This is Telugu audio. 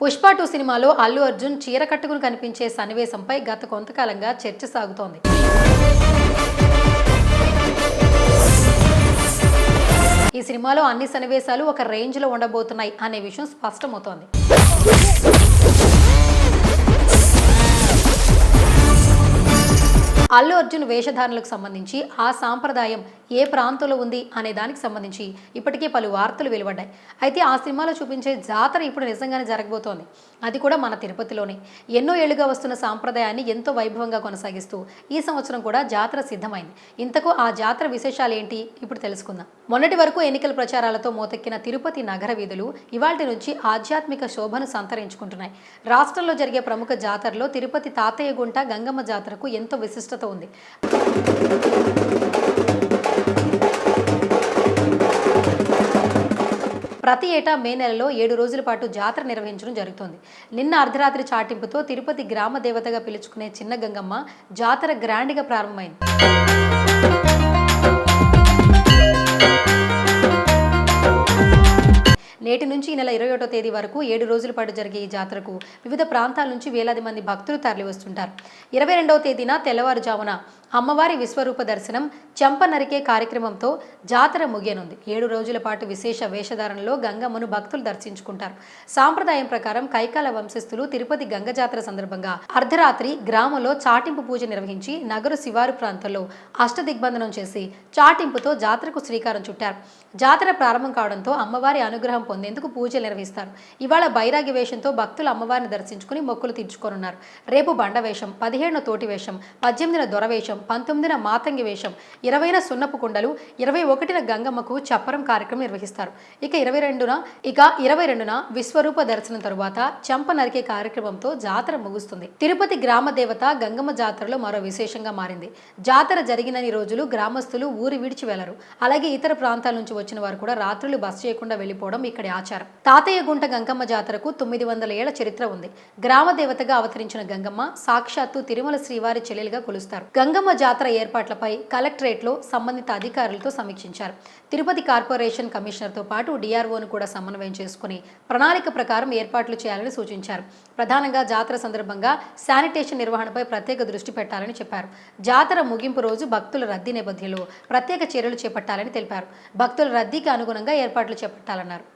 పుష్ప టూ సినిమాలో అల్లు అర్జున్ చీర కట్టుకుని కనిపించే సన్నివేశంపై గత కొంతకాలంగా చర్చ సాగుతోంది. ఈ సినిమాలో అన్ని సన్నివేశాలు ఒక రేంజ్లో ఉండబోతున్నాయి అనే విషయం స్పష్టమవుతోంది. అల్లు అర్జున్ వేషధారణలకు సంబంధించి ఆ సాంప్రదాయం ఏ ప్రాంతంలో ఉంది అనే దానికి సంబంధించి ఇప్పటికే పలు వార్తలు వెలువడ్డాయి. అయితే ఆ సినిమాలో చూపించే జాతర ఇప్పుడు నిజంగానే జరగబోతోంది. అది కూడా మన తిరుపతిలోనే. ఎన్నో ఏళ్ళుగా వస్తున్న సాంప్రదాయాన్ని ఎంతో వైభవంగా కొనసాగిస్తూ ఈ సంవత్సరం కూడా జాతర సిద్ధమైంది. ఇంతకు ఆ జాతర విశేషాలు ఏంటి? ఇప్పుడు తెలుసుకుందాం. మొన్నటి వరకు ఎన్నికల ప్రచారాలతో మోతెక్కిన తిరుపతి నగర వీధులు ఇవాటి నుంచి ఆధ్యాత్మిక శోభను సంతరించుకుంటున్నాయి. రాష్ట్రంలో జరిగే ప్రముఖ జాతరలో తిరుపతి తాతయ్య గుంట గంగమ్మ జాతరకు ఎంతో విశిష్టత ఉంది. ప్రతి ఏటా మే నెలలో ఏడు రోజుల పాటు జాతర నిర్వహించడం జరుగుతుంది. నిన్న అర్ధరాత్రి చాటింపుతో తిరుపతి గ్రామ దేవతగా పిలుచుకునే చిన్న గంగమ్మ జాతర గ్రాండ్గా ప్రారంభమైంది. నేటి నుంచి ఈ నెల ఇరవై ఒకటో తేదీ వరకు ఏడు రోజుల పాటు జరిగే ఈ జాతరకు వివిధ ప్రాంతాల నుంచి వేలాది మంది భక్తులు తరలివస్తుంటారు. ఇరవై రెండవ తేదీన తెల్లవారుజామున అమ్మవారి విశ్వరూప దర్శనం చెంప నరికే కార్యక్రమంతో జాతర ముగియనుంది. ఏడు రోజుల పాటు విశేష వేషధారణలో గంగమ్మను భక్తులు దర్శించుకుంటారు. సాంప్రదాయం ప్రకారం కైకాల వంశస్థులు తిరుపతి గంగ జాతర సందర్భంగా అర్ధరాత్రి గ్రామంలో చాటింపు పూజ నిర్వహించి నగరు శివారు ప్రాంతంలో అష్టదిగ్బంధనం చేసి చాటింపుతో జాతరకు శ్రీకారం చుట్టారు. జాతర ప్రారంభం కావడంతో అమ్మవారి అనుగ్రహం పొంది పొందేందుకు పూజలు నిర్వహిస్తారు? ఇవాళ బైరాగి వేషంతో భక్తులు అమ్మవారిని దర్శించుకుని మొక్కులు తీర్చుకోనున్నారు. రేపు బండ వేషం పదిహేడున తోటి వేషం పద్దెనిమిదిన దొరవేషం పంతొమ్మిదిన మాతంగి వేషం ఇరవైన సున్నపు కుండలు ఇరవై ఒకటిన గంగమ్మకు చప్పరం కార్యక్రమం నిర్వహిస్తారు. ఇక ఇరవై రెండున ఇక ఇరవై రెండున విశ్వరూప దర్శనం తరువాత చెంప నరికే కార్యక్రమంతో జాతర ముగుస్తుంది. తిరుపతి గ్రామ దేవత గంగమ్మ జాతరలో మరో విశేషంగా మారింది. జాతర జరిగినన్ని రోజులు గ్రామస్తులు ఊరి విడిచి వెళ్ళరు. అలాగే ఇతర ప్రాంతాల నుంచి వచ్చిన వారు కూడా రాత్రులు బస్ చేయకుండా వెళ్ళిపోవడం ఇక్కడ ఆచారం. తాతయ్య గుంట గంగమ్మ జాతరకు తొమ్మిది వందల ఏళ్ళ చరిత్ర ఉంది. గ్రామ దేవతగా అవతరించిన గంగమ్మ సాక్షాత్తు తిరుమల శ్రీవారి చెల్లెలుగా కొలుస్తారు. గంగమ్మ జాతర ఏర్పాట్లపై కలెక్టరేట్లో సంబంధిత అధికారులతో సమీక్షించారు. తిరుపతి కార్పొరేషన్ కమిషనర్తో పాటు డిఆర్ఓను కూడా సమన్వయం చేసుకుని ప్రణాళిక ప్రకారం ఏర్పాట్లు చేయాలని సూచించారు. ప్రధానంగా జాతర సందర్భంగా శానిటేషన్ నిర్వహణపై ప్రత్యేక దృష్టి పెట్టాలని చెప్పారు. జాతర ముగింపు రోజు భక్తుల రద్దీ నేపథ్యంలో ప్రత్యేక చర్యలు చేపట్టాలని తెలిపారు. భక్తుల రద్దీకి అనుగుణంగా ఏర్పాట్లు చేపట్టాలన్నారు.